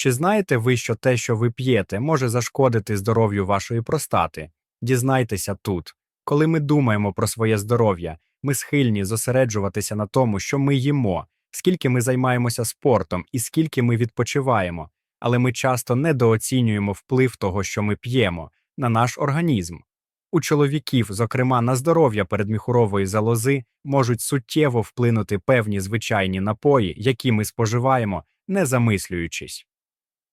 Чи знаєте ви, що те, що ви п'єте, може зашкодити здоров'ю вашої простати? Дізнайтеся тут. Коли ми думаємо про своє здоров'я, ми схильні зосереджуватися на тому, що ми їмо, скільки ми займаємося спортом і скільки ми відпочиваємо, але ми часто недооцінюємо вплив того, що ми п'ємо, на наш організм. У чоловіків, зокрема на здоров'я передміхурової залози, можуть суттєво вплинути певні звичайні напої, які ми споживаємо, не замислюючись.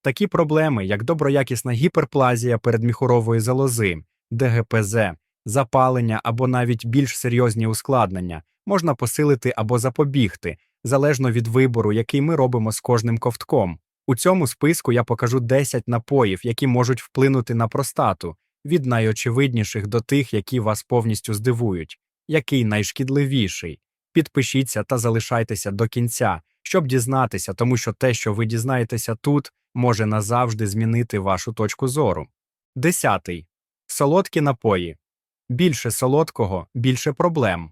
Такі проблеми, як доброякісна гіперплазія передміхурової залози, ДГПЗ, запалення або навіть більш серйозні ускладнення, можна посилити або запобігти, залежно від вибору, який ми робимо з кожним ковтком. У цьому списку я покажу 10 напоїв, які можуть вплинути на простату, від найочевидніших до тих, які вас повністю здивують. Який найшкідливіший? Підпишіться та залишайтеся до кінця, щоб дізнатися, тому що те, що ви дізнаєтеся тут, може назавжди змінити вашу точку зору. Десятий. Солодкі напої. Більше солодкого, більше проблем.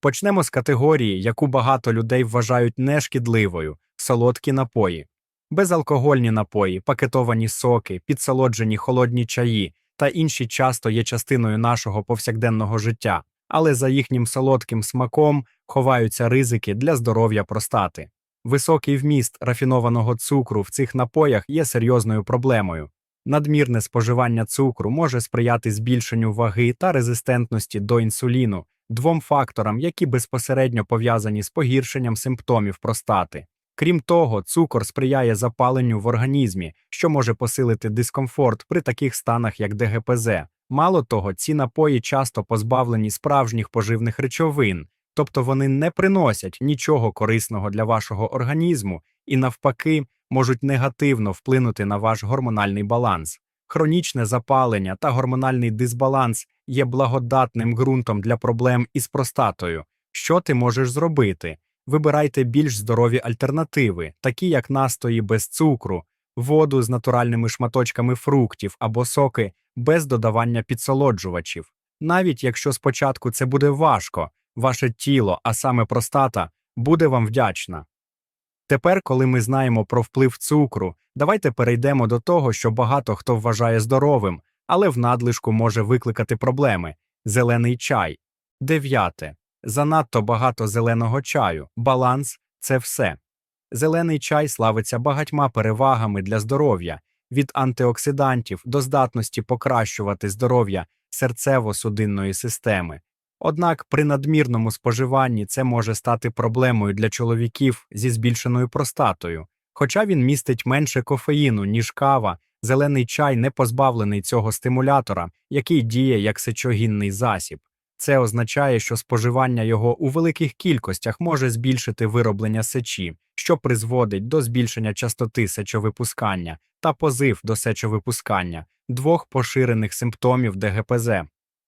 Почнемо з категорії, яку багато людей вважають нешкідливою солодкі напої. Безалкогольні напої, пакетовані соки, підсолоджені холодні чаї та інші часто є частиною нашого повсякденного життя, але за їхнім солодким смаком ховаються ризики для здоров'я простати. Високий вміст рафінованого цукру в цих напоях є серйозною проблемою. Надмірне споживання цукру може сприяти збільшенню ваги та резистентності до інсуліну, двом факторам, які безпосередньо пов'язані з погіршенням симптомів простати. Крім того, цукор сприяє запаленню в організмі, що може посилити дискомфорт при таких станах, як ДГПЗ. Мало того, ці напої часто позбавлені справжніх поживних речовин, тобто вони не приносять нічого корисного для вашого організму і, навпаки, можуть негативно вплинути на ваш гормональний баланс. Хронічне запалення та гормональний дисбаланс є благодатним ґрунтом для проблем із простатою. Що ти можеш зробити? Вибирайте більш здорові альтернативи, такі як настої без цукру, воду з натуральними шматочками фруктів або соки без додавання підсолоджувачів. Навіть якщо спочатку це буде важко, ваше тіло, а саме простата, буде вам вдячна. Тепер, коли ми знаємо про вплив цукру, давайте перейдемо до того, що багато хто вважає здоровим, але в надлишку може викликати проблеми зелений чай. Дев'яте. Занадто багато зеленого чаю, баланс це все. Зелений чай славиться багатьма перевагами для здоров'я, від антиоксидантів до здатності покращувати здоров'я серцево-судинної системи. Однак при надмірному споживанні це може стати проблемою для чоловіків зі збільшеною простатою. Хоча він містить менше кофеїну, ніж кава, зелений чай не позбавлений цього стимулятора, який діє як сечогінний засіб. Це означає, що споживання його у великих кількостях може збільшити вироблення сечі, що призводить до збільшення частоти сечовипускання та позив до сечовипускання, двох поширених симптомів ДГПЗ.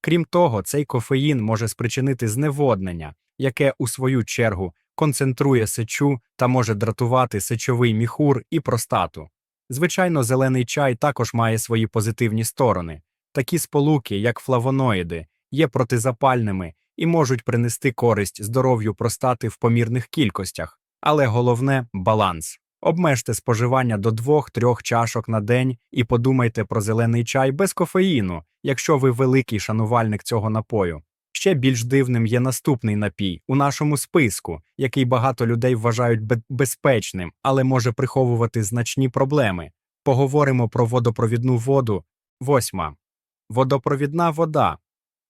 Крім того, цей кофеїн може спричинити зневоднення, яке, у свою чергу, концентрує сечу та може дратувати сечовий міхур і простату. Звичайно, зелений чай також має свої позитивні сторони. Такі сполуки, як флавоноїди, є протизапальними і можуть принести користь здоров'ю простати в помірних кількостях, але головне баланс. Обмежте споживання до 2-3 чашок на день і подумайте про зелений чай без кофеїну, якщо ви великий шанувальник цього напою. Ще більш дивним є наступний напій у нашому списку, який багато людей вважають бе- безпечним, але може приховувати значні проблеми. Поговоримо про водопровідну воду. Восьма. Водопровідна вода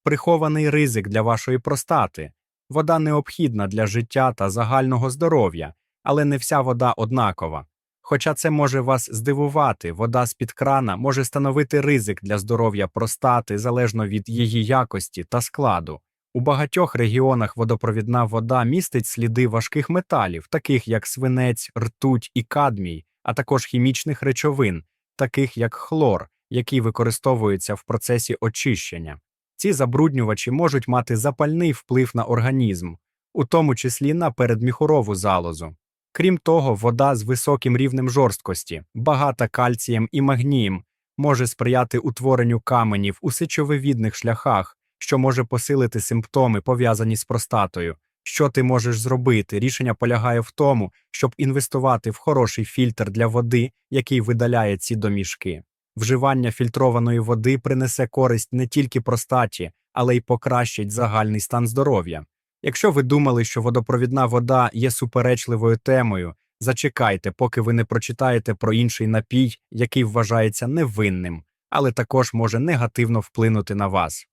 прихований ризик для вашої простати. Вода необхідна для життя та загального здоров'я, але не вся вода однакова. Хоча це може вас здивувати, вода з-під крана може становити ризик для здоров'я простати залежно від її якості та складу. У багатьох регіонах водопровідна вода містить сліди важких металів, таких як свинець, ртуть і кадмій, а також хімічних речовин, таких як хлор, який використовується в процесі очищення. Ці забруднювачі можуть мати запальний вплив на організм, у тому числі на передміхурову залозу. Крім того, вода з високим рівнем жорсткості, багата кальцієм і магнієм, може сприяти утворенню каменів у сечовивідних шляхах, що може посилити симптоми, пов'язані з простатою. Що ти можеш зробити? Рішення полягає в тому, щоб інвестувати в хороший фільтр для води, який видаляє ці домішки. Вживання фільтрованої води принесе користь не тільки простаті, але й покращить загальний стан здоров'я. Якщо ви думали, що водопровідна вода є суперечливою темою, зачекайте, поки ви не прочитаєте про інший напій, який вважається невинним, але також може негативно вплинути на вас.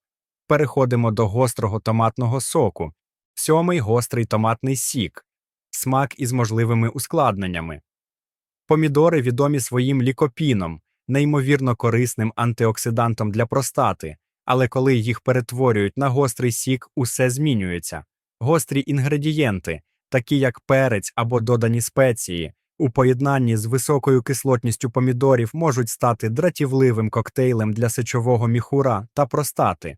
Переходимо до гострого томатного соку. Сьомий гострий томатний сік, смак із можливими ускладненнями. Помідори відомі своїм лікопіном, неймовірно корисним антиоксидантом для простати, але коли їх перетворюють на гострий сік, усе змінюється. Гострі інгредієнти, такі як перець або додані спеції, у поєднанні з високою кислотністю помідорів можуть стати дратівливим коктейлем для сечового міхура та простати.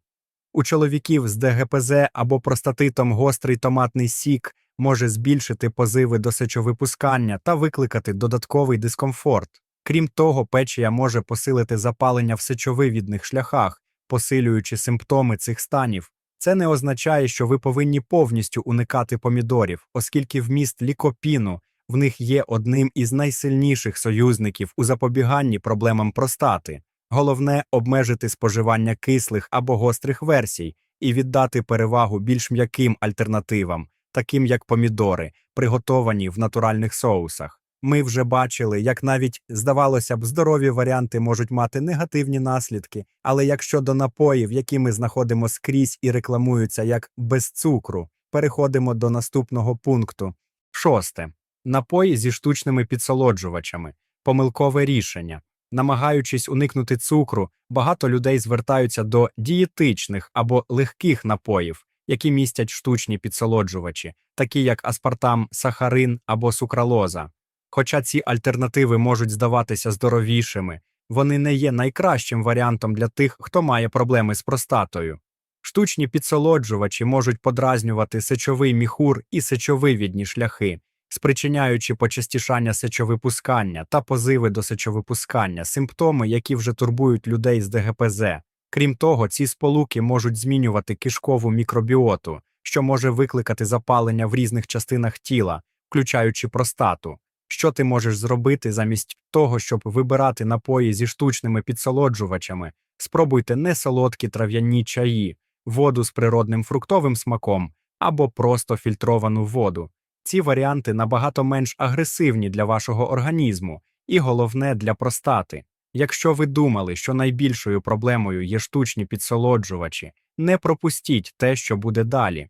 У чоловіків з ДГПЗ або простатитом гострий томатний сік може збільшити позиви до сечовипускання та викликати додатковий дискомфорт. Крім того, печія може посилити запалення в сечовивідних шляхах, посилюючи симптоми цих станів. Це не означає, що ви повинні повністю уникати помідорів, оскільки вміст лікопіну в них є одним із найсильніших союзників у запобіганні проблемам простати. Головне обмежити споживання кислих або гострих версій і віддати перевагу більш м'яким альтернативам, таким як помідори, приготовані в натуральних соусах. Ми вже бачили, як навіть, здавалося б, здорові варіанти можуть мати негативні наслідки, але якщо до напоїв, які ми знаходимо скрізь і рекламуються як без цукру, переходимо до наступного пункту. Шосте. Напої зі штучними підсолоджувачами. Помилкове рішення. Намагаючись уникнути цукру, багато людей звертаються до дієтичних або легких напоїв, які містять штучні підсолоджувачі, такі як аспартам, сахарин або сукралоза. Хоча ці альтернативи можуть здаватися здоровішими, вони не є найкращим варіантом для тих, хто має проблеми з простатою. Штучні підсолоджувачі можуть подразнювати сечовий міхур і сечовивідні шляхи, спричиняючи почастішання сечовипускання та позиви до сечовипускання, симптоми, які вже турбують людей з ДГПЗ. Крім того, ці сполуки можуть змінювати кишкову мікробіоту, що може викликати запалення в різних частинах тіла, включаючи простату. Що ти можеш зробити замість того, щоб вибирати напої зі штучними підсолоджувачами? Спробуйте несолодкі трав'яні чаї, воду з природним фруктовим смаком або просто фільтровану воду. Ці варіанти набагато менш агресивні для вашого організму і головне для простати. Якщо ви думали, що найбільшою проблемою є штучні підсолоджувачі, не пропустіть те, що буде далі.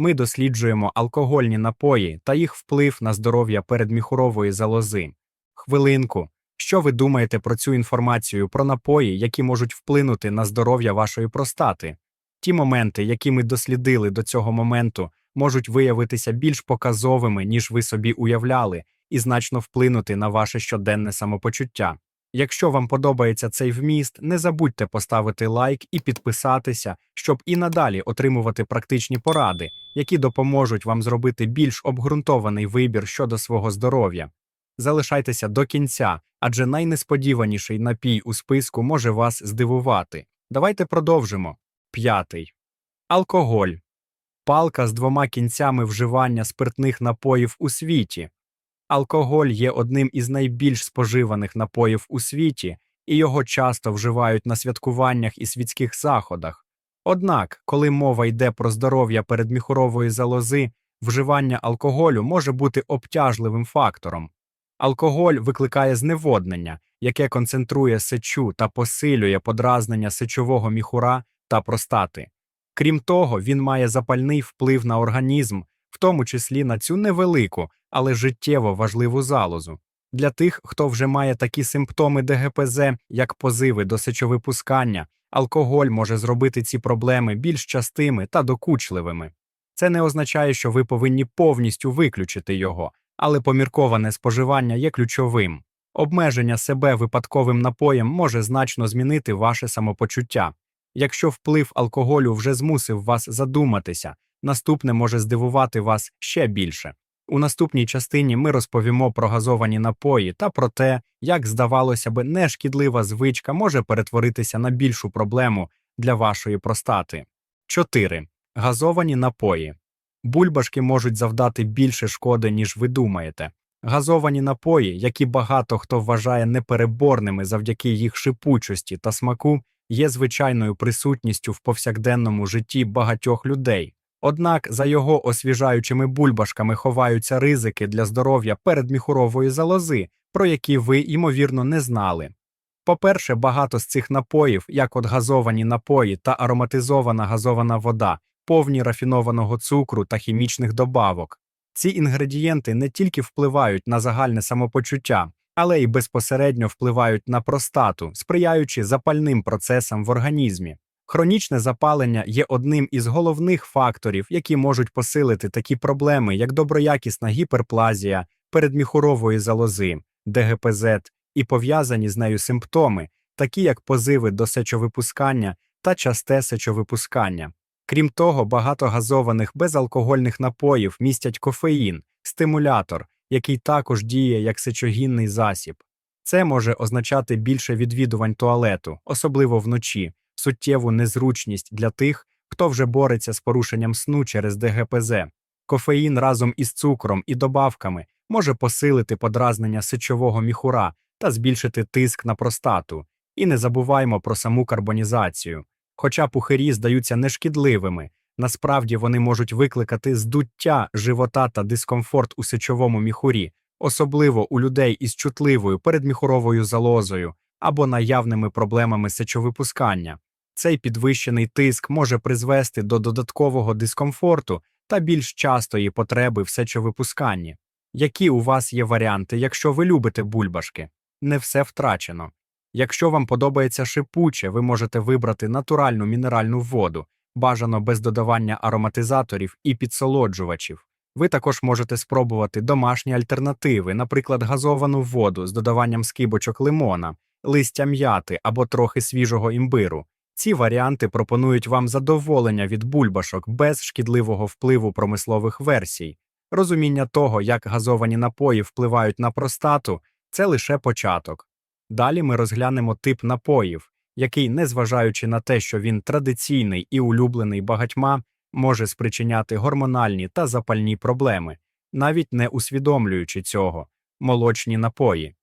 Ми досліджуємо алкогольні напої та їх вплив на здоров'я передміхурової залози. Хвилинку, що ви думаєте про цю інформацію про напої, які можуть вплинути на здоров'я вашої простати? Ті моменти, які ми дослідили до цього моменту, можуть виявитися більш показовими, ніж ви собі уявляли, і значно вплинути на ваше щоденне самопочуття. Якщо вам подобається цей вміст, не забудьте поставити лайк і підписатися, щоб і надалі отримувати практичні поради, які допоможуть вам зробити більш обґрунтований вибір щодо свого здоров'я. Залишайтеся до кінця, адже найнесподіваніший напій у списку може вас здивувати. Давайте продовжимо. П'ятий. Алкоголь. Палка з двома кінцями вживання спиртних напоїв у світі. Алкоголь є одним із найбільш споживаних напоїв у світі, і його часто вживають на святкуваннях і світських заходах. Однак, коли мова йде про здоров'я передміхурової залози, вживання алкоголю може бути обтяжливим фактором. Алкоголь викликає зневоднення, яке концентрує сечу та посилює подразнення сечового міхура та простати. Крім того, він має запальний вплив на організм, в тому числі на цю невелику, але життєво важливу залозу. Для тих, хто вже має такі симптоми ДГПЗ, як позиви до сечовипускання, алкоголь може зробити ці проблеми більш частими та докучливими. Це не означає, що ви повинні повністю виключити його, але помірковане споживання є ключовим. Обмеження себе випадковим напоєм може значно змінити ваше самопочуття. Якщо вплив алкоголю вже змусив вас задуматися, наступне може здивувати вас ще більше. У наступній частині ми розповімо про газовані напої та про те, як, здавалося б, нешкідлива звичка може перетворитися на більшу проблему для вашої простати. 4. Газовані напої. Бульбашки можуть завдати більше шкоди, ніж ви думаєте. Газовані напої, які багато хто вважає непереборними завдяки їх шипучості та смаку, є звичайною присутністю в повсякденному житті багатьох людей. Однак за його освіжаючими бульбашками ховаються ризики для здоров'я передміхурової залози, про які ви, ймовірно, не знали. По-перше, багато з цих напоїв, як от газовані напої та ароматизована газована вода, повні рафінованого цукру та хімічних добавок. Ці інгредієнти не тільки впливають на загальне самопочуття, але й безпосередньо впливають на простату, сприяючи запальним процесам в організмі. Хронічне запалення є одним із головних факторів, які можуть посилити такі проблеми, як доброякісна гіперплазія, передміхурової залози, ДГПЗ і пов'язані з нею симптоми, такі як позиви до сечовипускання та часте сечовипускання. Крім того, багато газованих безалкогольних напоїв містять кофеїн, стимулятор, який також діє як сечогінний засіб. Це може означати більше відвідувань туалету, особливо вночі, суттєву незручність для тих, хто вже бореться з порушенням сну через ДГПЗ. Кофеїн разом із цукром і добавками може посилити подразнення сечового міхура та збільшити тиск на простату. І не забуваймо про саму карбонізацію. Хоча пухирі здаються нешкідливими, насправді вони можуть викликати здуття живота та дискомфорт у сечовому міхурі, особливо у людей із чутливою передміхуровою залозою або наявними проблемами сечовипускання. Цей підвищений тиск може призвести до додаткового дискомфорту та більш частої потреби в сечовипусканні. Які у вас є варіанти, якщо ви любите бульбашки? Не все втрачено. Якщо вам подобається шипуче, ви можете вибрати натуральну мінеральну воду, бажано без додавання ароматизаторів і підсолоджувачів. Ви також можете спробувати домашні альтернативи, наприклад, газовану воду з додаванням скибочок лимона, листя м'яти або трохи свіжого імбиру. Ці варіанти пропонують вам задоволення від бульбашок без шкідливого впливу промислових версій. Розуміння того, як газовані напої впливають на простату, це лише початок. Далі ми розглянемо тип напоїв, який, незважаючи на те, що він традиційний і улюблений багатьма, може спричиняти гормональні та запальні проблеми, навіть не усвідомлюючи цього. Молочні напої.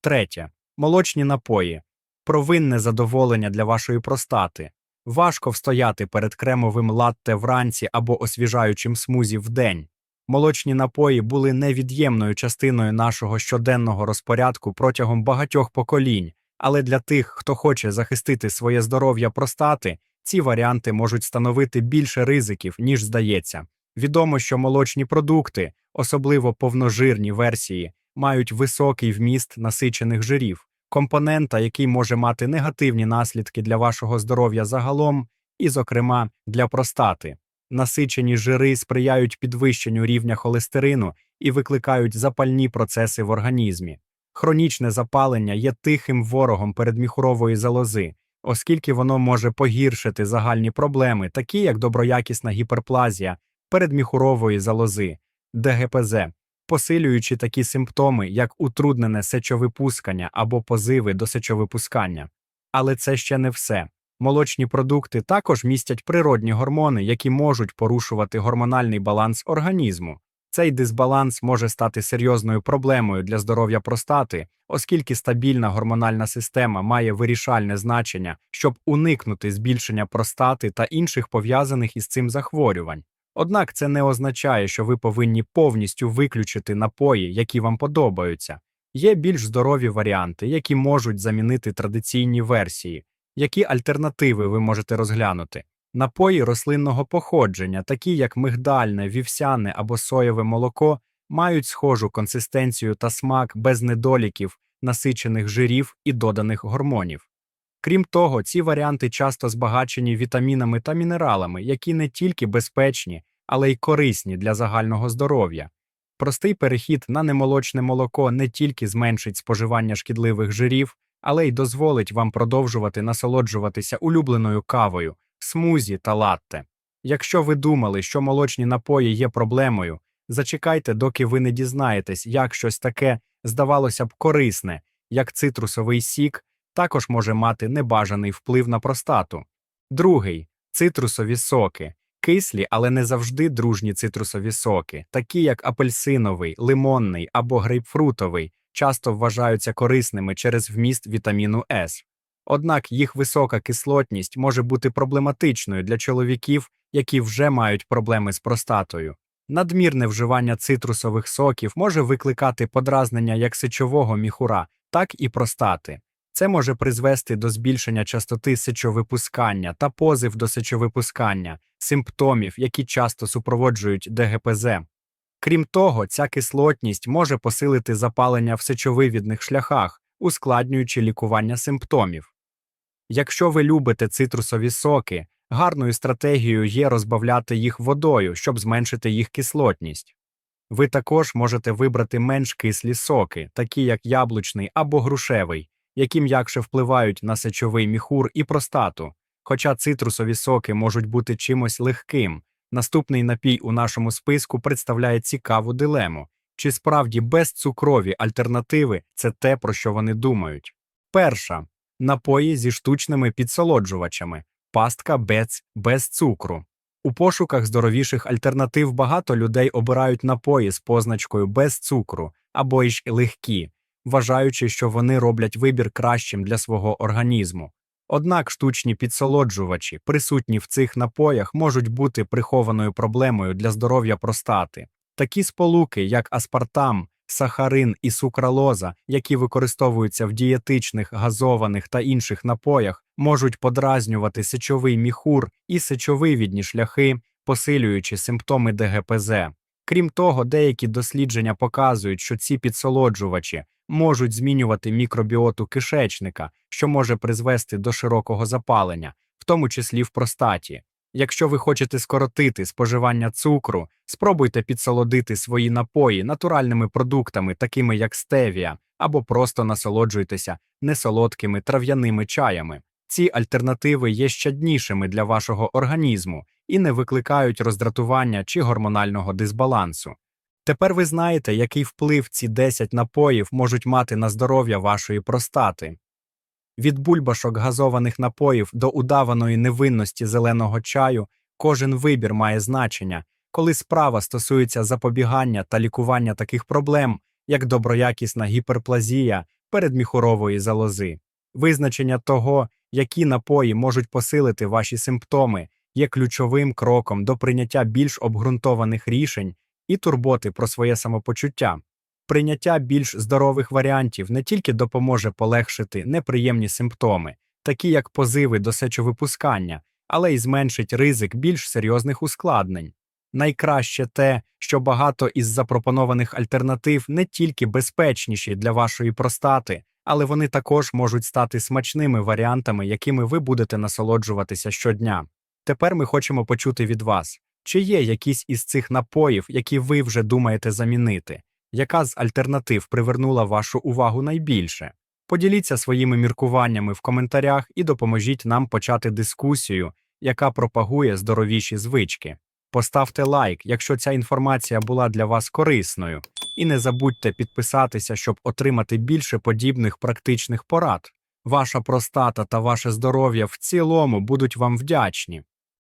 Третє. Молочні напої. Провинне задоволення для вашої простати. Важко встояти перед кремовим латте вранці або освіжаючим смузі вдень. Молочні напої були невід'ємною частиною нашого щоденного розпорядку протягом багатьох поколінь, але для тих, хто хоче захистити своє здоров'я простати, ці варіанти можуть становити більше ризиків, ніж здається. Відомо, що молочні продукти, особливо повножирні версії, мають високий вміст насичених жирів, компонента, який може мати негативні наслідки для вашого здоров'я загалом, і, зокрема, для простати. Насичені жири сприяють підвищенню рівня холестерину і викликають запальні процеси в організмі. Хронічне запалення є тихим ворогом передміхурової залози, оскільки воно може погіршити загальні проблеми, такі як доброякісна гіперплазія передміхурової залози, ДГПЗ, посилюючи такі симптоми, як утруднене сечовипускання або позиви до сечовипускання. Але це ще не все. Молочні продукти також містять природні гормони, які можуть порушувати гормональний баланс організму. Цей дисбаланс може стати серйозною проблемою для здоров'я простати, оскільки стабільна гормональна система має вирішальне значення, щоб уникнути збільшення простати та інших пов'язаних із цим захворювань. Однак це не означає, що ви повинні повністю виключити напої, які вам подобаються. Є більш здорові варіанти, які можуть замінити традиційні версії. Які альтернативи ви можете розглянути? Напої рослинного походження, такі як мигдальне, вівсяне або соєве молоко, мають схожу консистенцію та смак без недоліків, насичених жирів і доданих гормонів. Крім того, ці варіанти часто збагачені вітамінами та мінералами, які не тільки безпечні, але й корисні для загального здоров'я. Простий перехід на немолочне молоко не тільки зменшить споживання шкідливих жирів, але й дозволить вам продовжувати насолоджуватися улюбленою кавою, смузі та латте. Якщо ви думали, що молочні напої є проблемою, зачекайте, доки ви не дізнаєтесь, як щось таке, здавалося б, корисне, як цитрусовий сік, також може мати небажаний вплив на простату. Другий цитрусові соки. Кислі, але не завжди дружні цитрусові соки, такі як апельсиновий, лимонний або грейпфрутовий, часто вважаються корисними через вміст вітаміну С. Однак їх висока кислотність може бути проблематичною для чоловіків, які вже мають проблеми з простатою. Надмірне вживання цитрусових соків може викликати подразнення як сечового міхура, так і простати. Це може призвести до збільшення частоти сечовипускання та позив до сечовипускання, симптомів, які часто супроводжують ДГПЗ. Крім того, ця кислотність може посилити запалення в сечовивідних шляхах, ускладнюючи лікування симптомів. Якщо ви любите цитрусові соки, гарною стратегією є розбавляти їх водою, щоб зменшити їх кислотність. Ви також можете вибрати менш кислі соки, такі як яблучний або грушевий, які м'якше впливають на сечовий міхур і простату. Хоча цитрусові соки можуть бути чимось легким, наступний напій у нашому списку представляє цікаву дилему. Чи справді безцукрові альтернативи це те, про що вони думають? Перша напої зі штучними підсолоджувачами, пастка без, без цукру. У пошуках здоровіших альтернатив багато людей обирають напої з позначкою без цукру або й легкі, вважаючи, що вони роблять вибір кращим для свого організму. Однак штучні підсолоджувачі, присутні в цих напоях, можуть бути прихованою проблемою для здоров'я простати. Такі сполуки, як аспартам, сахарин і сукралоза, які використовуються в дієтичних, газованих та інших напоях, можуть подразнювати сечовий міхур і сечовивідні шляхи, посилюючи симптоми ДГПЗ. Крім того, деякі дослідження показують, що ці підсолоджувачі можуть змінювати мікробіоту кишечника, що може призвести до широкого запалення, в тому числі в простаті. Якщо ви хочете скоротити споживання цукру, спробуйте підсолодити свої напої натуральними продуктами, такими як стевія, або просто насолоджуйтеся несолодкими трав'яними чаями. Ці альтернативи є щаднішими для вашого організму і не викликають роздратування чи гормонального дисбалансу. Тепер ви знаєте, який вплив ці 10 напоїв можуть мати на здоров'я вашої простати. Від бульбашок газованих напоїв до удаваної невинності зеленого чаю кожен вибір має значення, коли справа стосується запобігання та лікування таких проблем, як доброякісна гіперплазія передміхурової залози. Визначення того, які напої можуть посилити ваші симптоми, є ключовим кроком до прийняття більш обґрунтованих рішень і турботи про своє самопочуття. Прийняття більш здорових варіантів не тільки допоможе полегшити неприємні симптоми, такі як позиви до сечовипускання, але й зменшить ризик більш серйозних ускладнень. Найкраще те, що багато із запропонованих альтернатив не тільки безпечніші для вашої простати, але вони також можуть стати смачними варіантами, якими ви будете насолоджуватися щодня. Тепер ми хочемо почути від вас, чи є якісь із цих напоїв, які ви вже думаєте замінити, яка з альтернатив привернула вашу увагу найбільше? Поділіться своїми міркуваннями в коментарях і допоможіть нам почати дискусію, яка пропагує здоровіші звички. Поставте лайк, якщо ця інформація була для вас корисною, і не забудьте підписатися, щоб отримати більше подібних практичних порад. Ваша простата та ваше здоров'я в цілому будуть вам вдячні.